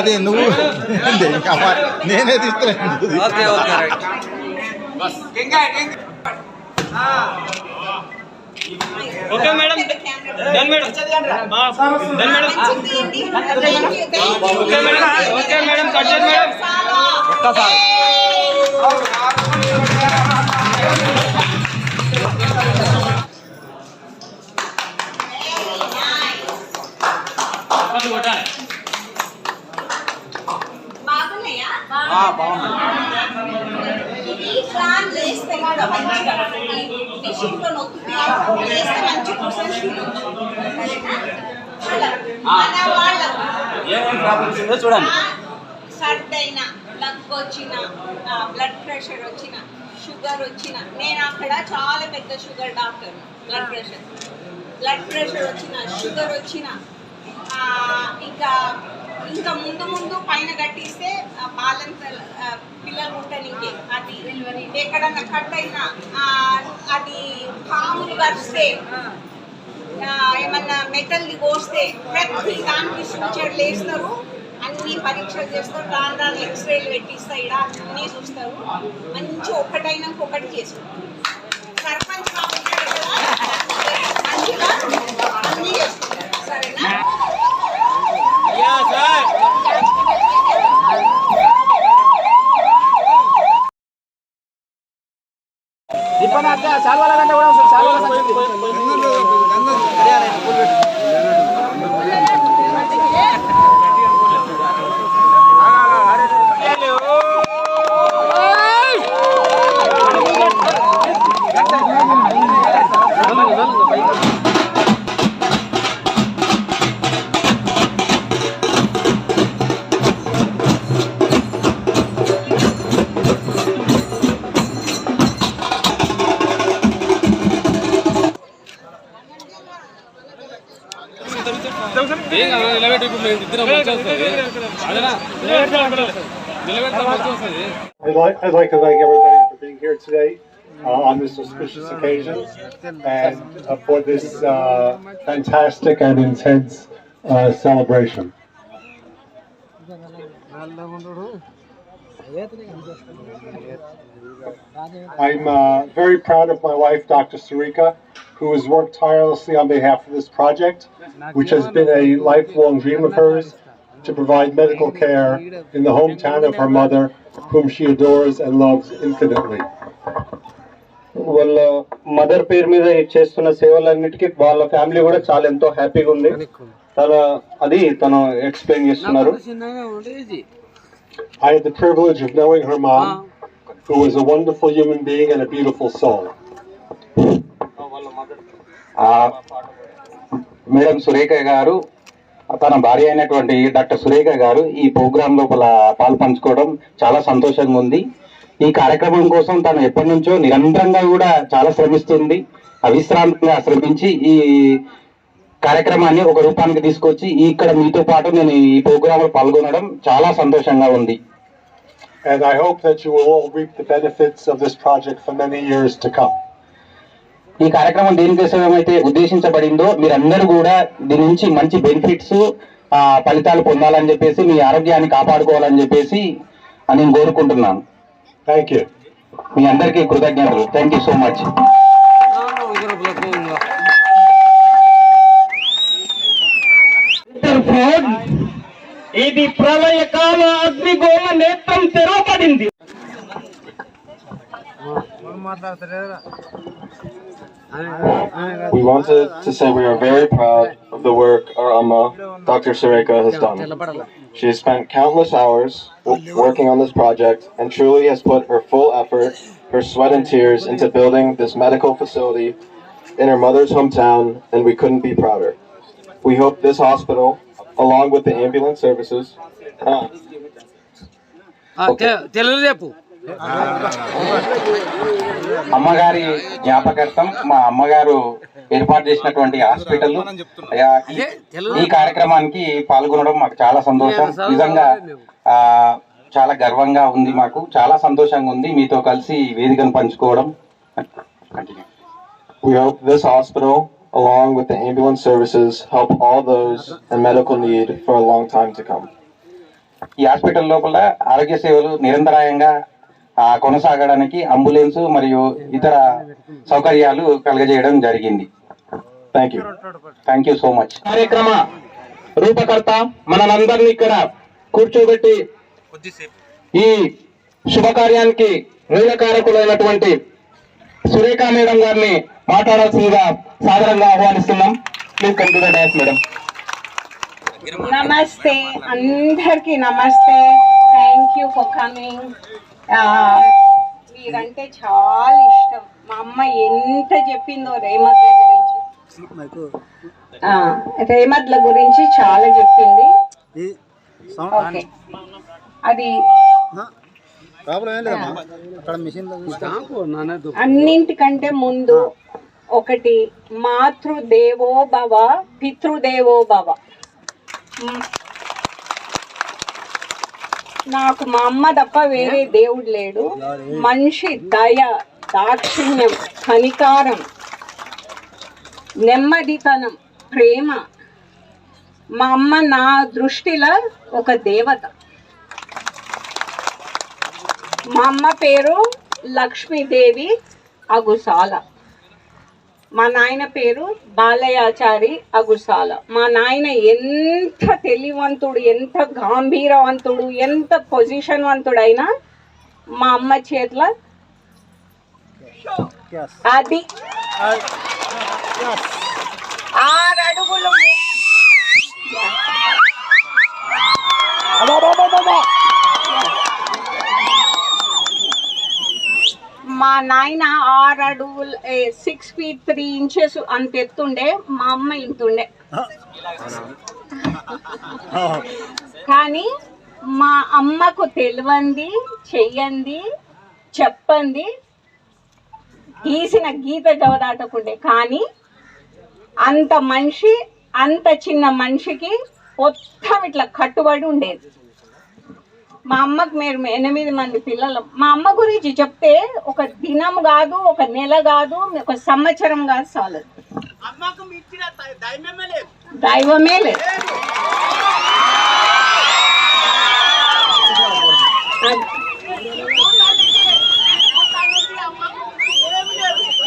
అదే నువ్వు ఏంది? ఇంకా మా- నేనే తీస్తున్నాను okay okay right okay madam done madam done madam okay madam okay madam cut చేయండి మేడం ఒక్కసారి బాగుంది. కూడా మంచిగా ఈ మిషన్తో నొక్కితే వేస్తే మంచి వాళ్ళకు చూడండి. సర్దైన దగ్గు వచ్చిన బ్లడ్ ప్రెషర్ వచ్చిన షుగర్ వచ్చిన. నేను అక్కడ చాలా పెద్ద sugar doctor blood pressure blood pressure వచ్చిన షుగర్ వచ్చిన ఇంకా ఇంకా ముందు ముందు పైన కట్టిస్తే ఆ, పిల్లలు ఆ, పిల్లలు ఉంటానికి అది ఎక్కడన్నా కట్ అయినా అది పాములు కరిస్తే ఏమన్నా మెటల్ కోస్తే ప్రతి దానికి సూచనలు వేస్తారు అన్ని పరీక్షలు చేస్తారు రాను రాను ఎక్స్రేలు పెట్టిస్తా ఇలా అన్నీ చూస్తారు. మంచి ఒకటైనా ఒకటి చేసుకుంటారు sarpanch మేము ఇద్దరం మంచిగా వస్తుంది అదేనా నిలబెడతాం మంచిగా వస్తుంది I'd like, I'd like to thank everybody for being here today uh, on this auspicious occasion and uh, for this uh, fantastic and intense uh, celebration. I'm uh, very proud of my wife, Dr. Sarika, who has worked tirelessly on behalf of this project, which has been a lifelong dream of hers to provide medical care in the hometown of her mother, whom she adores and loves infinitely. వాళ్ళ mother పేరు మీద చేస్తున్న సేవలన్నిటికీ వాళ్ళ family కూడా చాలా ఎంతో హ్యాపీగా ఉంది తన అది తను ఎక్స్ప్లెయిన్ చేస్తున్నారు I had the privilege of knowing her mom, who was a wonderful human being and a beautiful soul. Madam Surekha garu తన భార్య అయినటువంటి డాక్టర్ సురేఖ గారు ఈ ప్రోగ్రామ్ లోపల పాలు పంచుకోవడం చాలా సంతోషంగా ఉంది. ఈ కార్యక్రమం కోసం తను ఎప్పటి నుంచో నిరంతరంగా కూడా చాలా శ్రమిస్తుంది. అవిశ్రాంతంగా శ్రమించి ఈ కార్యక్రమాన్ని ఒక రూపానికి తీసుకొచ్చి ఇక్కడ మీతో పాటు నేను ఈ ప్రోగ్రామ్లో పాల్గొనడం చాలా సంతోషంగా ఉంది. And I hope that you will all reap the benefits of this project for many years to come. ఈ కార్యక్రమం దేనికోసం అయితే ఉద్దేశించబడిందో మీరందరూ కూడా దీని నుంచి మంచి బెనిఫిట్స్ ఫలితాలు పొందాలని చెప్పేసి మీ ఆరోగ్యాన్ని కాపాడుకోవాలని చెప్పేసి నేను కోరుకుంటున్నాను. Thank you. మీ అందరికీ కృతజ్ఞతలు. థ్యాంక్ యూ సో మచ్ ఇది ప్రళయకాల అగ్నిగోళ నేత్రం తెరవబడింది. We wanted to say we are very proud of the work our Amma, Dr. Sareka, has done. She has spent countless hours working on this project and truly has put her full effort, her sweat and tears into building this medical facility in her mother's hometown, and we couldn't be prouder. We hope this hospital, along with the ambulance services, uh, okay. అమ్మగారి జ్ఞాపకార్థం మా అమ్మగారు ఏర్పాటు చేసినటువంటి hospital. ఈ- కార్యక్రమానికి పాల్గొనడం మాకు చాలా సంతోషం. నిజంగా ఆ, చాలా గర్వంగా ఉంది మాకు. చాలా సంతోషంగా ఉంది మీతో కలిసి ఈ వేదికను పంచుకోవడం. We hope this hospital, along with the ambulance services, help all those in medical need for a long time to come. ఈ హాస్పిటల్ లోపల ఆరోగ్య సేవలు నిరంతరాయంగా కొనసాగడానికి అంబులెన్స్ మరియు ఇతర సౌకర్యాలు కలగజేయడం జరిగింది. Thank you. Thank you so much కార్యక్రమ రూపకర్త మనందరినీ ఇక్కడ కూర్చోబెట్టి ఈ శుభకార్యానికి మూలకారకులైనటువంటి సురేఖ మేడం గారిని మాట్లాడాల్సిందిగా సాదరంగా ఆహ్వానిస్తున్నాం. ప్లీజ్ కంప్యూటర్ డాన్స్ మేడం నమస్తే అందరికి నమస్తే. థ్యాంక్ యూ ఫర్ కమింగ్ మీరంటే చాలా ఇష్టం. మా అమ్మ ఎంత చెప్పిందో రేమద్ల గురించి. ఆ, రేమద్ల గురించి చాలా చెప్పింది. ఓకే. అది అన్నింటికంటే ముందు ఒకటి మాతృదేవో భవ పితృదేవో భవ. నాకు మా అమ్మ తప్ప వేరే దేవుడు లేడు. మనిషి దయ దాక్షిణ్యం కనికారం నెమ్మదితనం ప్రేమ. మా అమ్మ నా దృష్టిలో ఒక దేవత. మా అమ్మ పేరు లక్ష్మీదేవి అగుసాల. మా నాయన పేరు బాలయాచారి అగుసాల. మా నాయన ఎంత తెలివంతుడు ఎంత గాంభీరవంతుడు ఎంత పొజిషన్ వంతుడైనా మా అమ్మ చేతిలో అది. ఆరు మా నాయన ఆరు అడుగులు సిక్స్ ఫీట్ త్రీ ఇంచెస్ అంత ఎత్తుండే మా అమ్మ ఇంతుండే. కానీ మా అమ్మకు తెలియంది చెయ్యంది చెప్పంది గీసిన గీత జవదాటకుండే కానీ అంత మనిషి అంత చిన్న మనిషికి మొత్తం ఇట్లా కట్టుబడి ఉండేది. మా అమ్మకు మీరు ఎనిమిది మంది పిల్లలు. మా అమ్మ గురించి చెప్తే ఒక దినం కాదు ఒక నెల కాదు ఒక సంవత్సరం కాదు చాలదు దైవమే లేదు.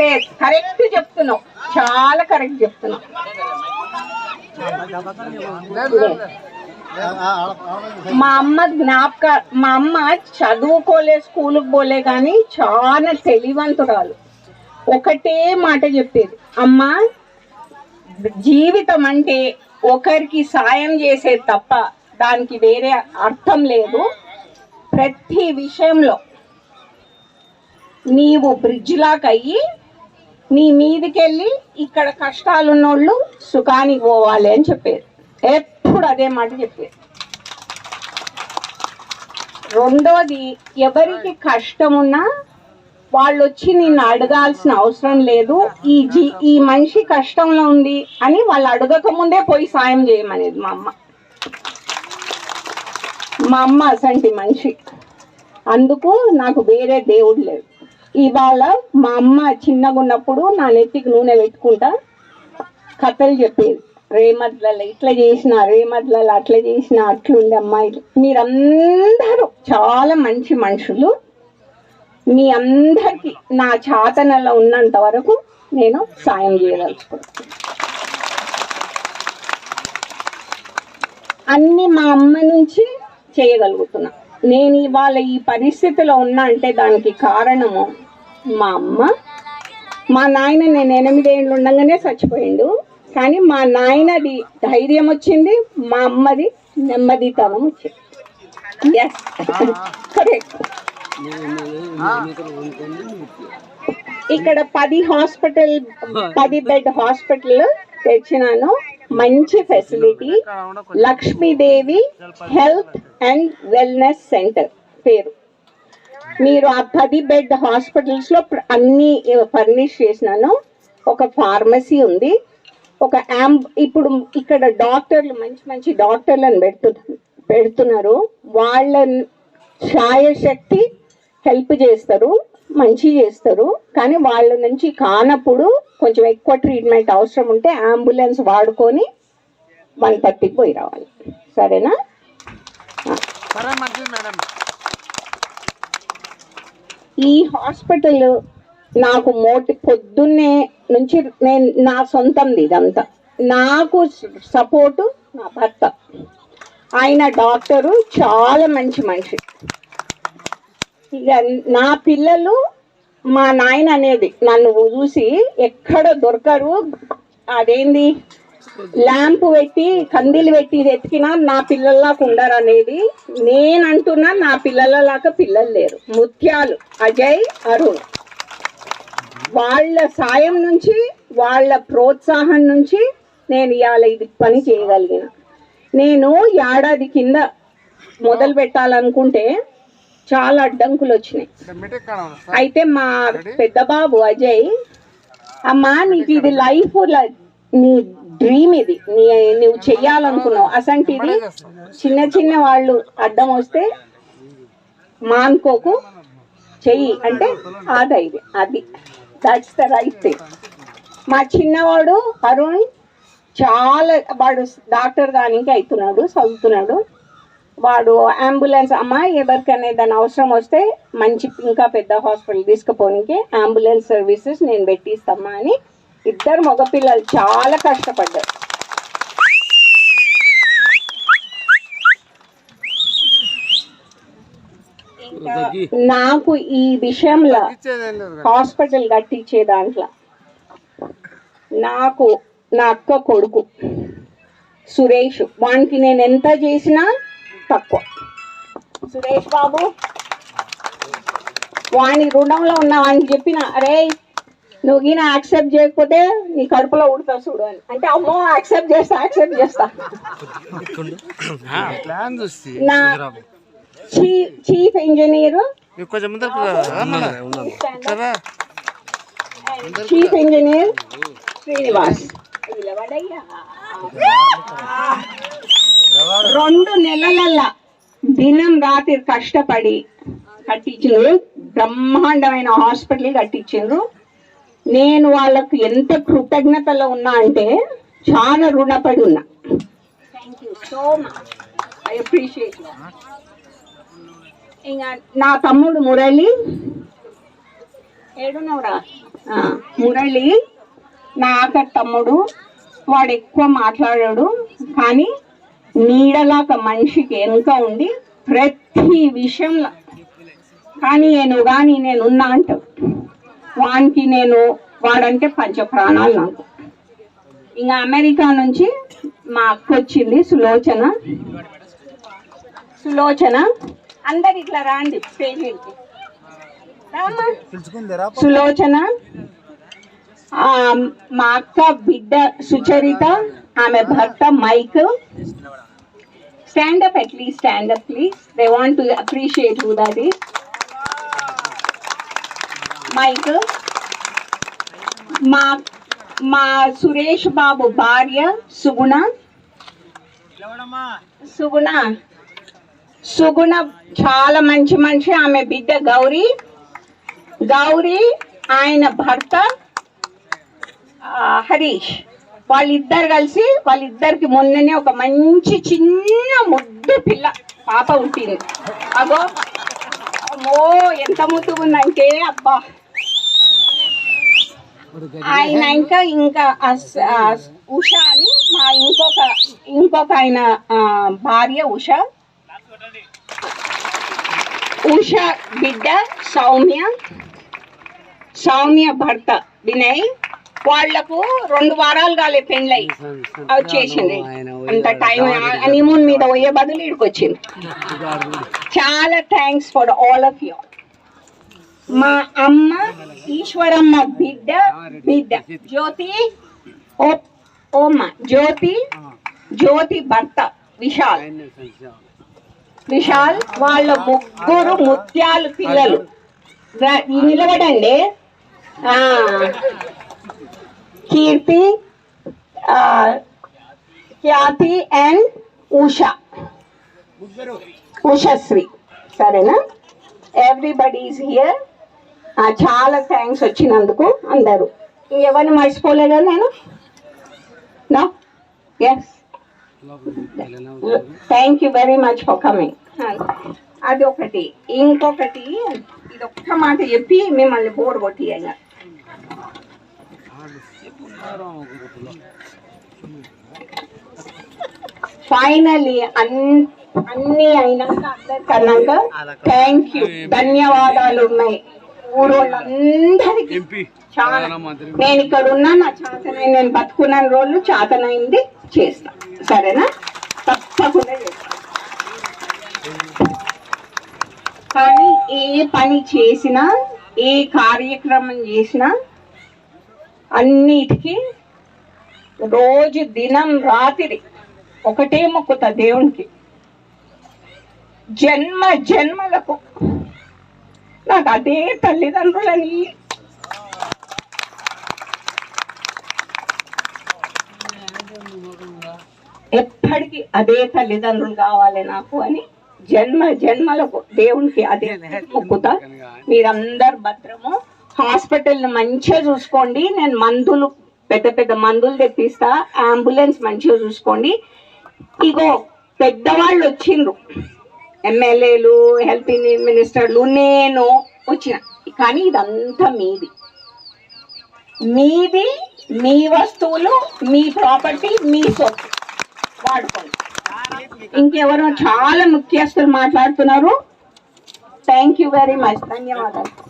లేదు. కరెక్ట్ చెప్తున్నావు. చాలా కరెక్ట్ చెప్తున్నావు. మా అమ్మ జ్ఞాపక మా అమ్మ చదువుకోలే స్కూల్కి పోలే కానీ చాలా తెలివంతురాలు. ఒకటే మాట చెప్పేది. అమ్మ జీవితం అంటే ఒకరికి సాయం చేసే తప్ప దానికి వేరే అర్థం లేదు. ప్రతి విషయంలో నీవు బ్రిడ్జ్ లాగా అయ్యి నీ మీదికెళ్ళి ఇక్కడ కష్టాలున్నోళ్ళు సుఖానికి పోవాలి అని చెప్పేది. కూడా అదే మాట చెప్పేది రెండోది ఎవరికి కష్టమున్నా వాళ్ళు వచ్చి నిన్ను అడగాల్సిన అవసరం లేదు. ఈ జీ ఈ మనిషి కష్టంలో ఉంది అని వాళ్ళు అడగక ముందే పోయి సాయం చేయమనేది మా అమ్మ. మా అమ్మ అసంటి మనిషి. అందుకు నాకు వేరే దేవుడు లేదు ఇవాళ మా అమ్మ చిన్నగా ఉన్నప్పుడు నా నెత్తికి నూనె పెట్టుకుంటా కథలు చెప్పేది. రేమద్లలో ఇట్లా చేసిన రేమద్లలో అట్లా చేసిన అట్లుంది అమ్మాయిలు. మీరందరూ చాలా మంచి మనుషులు. మీ అందరికీ నా చాతనలో ఉన్నంత వరకు నేను సాయం చేయదలుచుకుంటున్నాను. అన్ని మా అమ్మ నుంచి చేయగలుగుతున్నా. నేను ఇవాళ ఈ పరిస్థితిలో ఉన్నా అంటే దానికి కారణము మా అమ్మ. మా నాయన నేను ఎనిమిదేళ్ళు ఉండగానే చచ్చిపోయిండు. కానీ మా నాయనది ధైర్యం వచ్చింది మా అమ్మది నెమ్మదితనం వచ్చింది. ఎస్ కరెక్ట్ ఇక్కడ పది హాస్పిటల్ పది బెడ్ హాస్పిటల్ తెచ్చినాను మంచి facility. Lakshmidevi health and wellness centre పేరు. మీరు ఆ పది బెడ్ హాస్పిటల్స్లో అన్ని ఫర్నిష్ చేసినాను. ఒక ఫార్మసీ ఉంది. ఒక యాంబ్ ఇప్పుడు ఇక్కడ డాక్టర్లు మంచి మంచి డాక్టర్లను పెడుతున్నారు పెడుతున్నారు. వాళ్ళ ఛాయశక్తి హెల్ప్ చేస్తారు మంచి చేస్తారు. కానీ వాళ్ళ నుంచి కానప్పుడు కొంచెం ఎక్కువ ట్రీట్మెంట్ అవసరం ఉంటే అంబులెన్స్ వాడుకొని వన్ థర్టీకి పోయి రావాలి. సరేనా? ఈ హాస్పిటల్ నాకు మోటి పొద్దున్నే నుంచి నేను నా సొంతంది ఇదంతా. నాకు సపోర్టు నా భర్త. ఆయన డాక్టరు చాలా మంచి మనిషి. ఇక నా పిల్లలు మా నాయన అనేది నన్ను చూసి ఎక్కడ దొరకరు. అదేంది? ల్యాంప్ పెట్టి కందిలు పెట్టి ఎతికినా నా పిల్లల్లాగా ఉండరు అనేది నేను అంటున్నా నా పిల్లలలాగా పిల్లలు లేరు. ముత్యాలు అజయ్ అరుణ్. వాళ్ళ సాయం నుంచి వాళ్ళ ప్రోత్సాహం నుంచి నేను ఇవాళ ఇది పని చేయగలిగిన. నేను ఏడాది కింద మొదలు పెట్టాలనుకుంటే చాలా అడ్డంకులు వచ్చినాయి. అయితే మా పెద్ద బాబు అజయ్ అమ్మా నీకు ఇది లైఫ్ నీ డ్రీమ్ ఇది. నీ నువ్వు చెయ్యాలనుకున్నావు. అసంటిది చిన్న చిన్న వాళ్ళు అడ్డం వస్తే మానుకోకు చెయ్యి. అంటే అది ఇది అది. దట్స్ ద రైట్ థింగ్ మా చిన్నవాడు అరుణ్ చాలా వాడు డాక్టర్ దానికి అవుతున్నాడు చదువుతున్నాడు. వాడు అంబులెన్స్ అమ్మ ఎవరికైనా ఏదైనా అవసరం వస్తే మంచి ఇంకా పెద్ద హాస్పిటల్ తీసుకుపోనికి అంబులెన్స్ సర్వీసెస్ నేను పెట్టిస్తామా అని ఇద్దరు మగపిల్లలు చాలా కష్టపడ్డారు. నాకు ఈ విషయంలో హాస్పిటల్ కట్టించే దాంట్లో. నాకు నా అక్క కొడుకు సురేష్. వానికి నేను ఎంత చేసినా తక్కువ. సురేష్ బాబు వాని రుణంలో ఉన్న వానికి చెప్పిన అరే నువ్వు ఈయన యాక్సెప్ట్ చేయకపోతే నీ కడుపులో ఉడతా చూడు అని. అంటే అమ్మో యాక్సెప్ట్ చేస్తా యాక్సెప్ట్ చేస్తా. నా chief chief engineer? Chief engineer? Srinivas. రెండు నెలలల్లా దినం రాత్రి కష్టపడి కట్టించారు బ్రహ్మాండమైన హాస్పిటల్ కట్టించారు నేను వాళ్ళకు ఎంత కృతజ్ఞతలో ఉన్నా అంటే చాలా రుణపడి ఉన్నా. Thank you so much I appreciate ఇంకా నా తమ్ముడు మురళి. ఏడున్నవరా? మురళి నా ఆఖరి తమ్ముడు. వాడు ఎక్కువ మాట్లాడాడు కానీ నీడలాగా మనిషికి వెనుక ఉండి ప్రతి విషయంలో. కానీ నేను కానీ నేను ఉన్నా అంటాడు వానికి నేను వాడంటే పంచ ప్రాణాలు నాకు. ఇంకా అమెరికా నుంచి మా అక్క వచ్చింది సులోచన. సులోచన అందరు ఇట్లా రాండి. సులోచన మా అక్క బిడ్డ సుచరిత ఆమె భర్త Mike. Stand up at least stand up please they want to appreciate who that is Mike మా మా సురేష్ బాబు భార్య సుగుణ. సుగుణ. సుగుణ చాలా మంచి మనిషి ఆమె బిడ్డ గౌరీ. గౌరీ ఆయన భర్త హరీష్. వాళ్ళిద్దరు కలిసి వాళ్ళిద్దరికి మొన్ననే ఒక మంచి చిన్న ముద్దు పిల్ల పాప ఉంటుంది అగో అమ్మో ఎంత ముద్దుగా ఉందంటే అబ్బా. ఆయన ఇంకా ఇంకా ఉష అని మా ఇంకొక ఇంకొక ఆయన భార్య ఉష. ఉష బిడ్డ సౌమ్య సౌమ్య భర్త వినయ్ వాళ్ళకు రెండు వారాలు కాలే పెళ్ళై. వచ్చేసింది అంత టైం హనీమూన్ మీద పోయే బదులు ఇడికొచ్చింది చాలా thanks for all of you మా అమ్మ ఈశ్వరమ్మ బిడ్డ బిడ్డ. జ్యోతి ఓ ఓమ్మ. జ్యోతి జ్యోతి భర్త విశాల్. విశాల్ వాళ్ళ ముగ్గురు ముత్యాలు పిల్లలు. నిలబడండి. కీర్తి ఖ్యాతి అండ్ ఉషా. ఉషశ్రీ. సరేనా? ఎవ్రీబడి ఈజ్ హియర్ చాలా థ్యాంక్స్ వచ్చినందుకు అందరూ. ఎవరిని మర్చిపోలేదా నేను? నా yes thank you very much for coming అది ఒకటి ఇంకొకటి ఇది ఒక్క మాట చెప్పి మిమ్మల్ని బోర్ కొట్టియ్యాలి ఫైనలీ అన్ అన్ని అయినాక అందరికి అన్నాక థ్యాంక్ యూ ధన్యవాదాలు ఉన్నాయి ఊరోళ్ళందరికీ నేను ఇక్కడ ఉన్నా నా చేతనైంది నేను బతుకున్న రోజులు చేతనైంది చేస్తా. సరేనా? తప్పకుండా చేస్తా. కానీ ఏ పని చేసినా ఏ కార్యక్రమం చేసినా అన్నిటికీ రోజు దినం రాత్రి ఒకటే మొక్కుతా దేవునికి. జన్మ జన్మలకు. నాకు అదే తల్లిదండ్రులని. ఎప్పటికీ అదే తల్లిదండ్రులు కావాలి నాకు అని జన్మ జన్మలకు దేవునికి అదే మొక్కుతా. మీరందరు భద్రము. హాస్పిటల్ని మంచిగా చూసుకోండి. నేను మందులు పెద్ద పెద్ద మందులు తెప్పిస్తా. అంబులెన్స్ మంచిగా చూసుకోండి. ఇగో పెద్దవాళ్ళు వచ్చిండ్రు. ఎమ్మెల్యేలు హెల్త్ మినిస్టర్లు నేను వచ్చిన. కానీ ఇదంతా మీది. మీది మీ వస్తువులు మీ ప్రాపర్టీ మీ సొత్తు వాడుకోండి. ఇంకెవరో చాలా ముఖ్యస్తులు మాట్లాడుతున్నారు. థ్యాంక్ యూ వెరీ మచ్ ధన్యవాదాలు.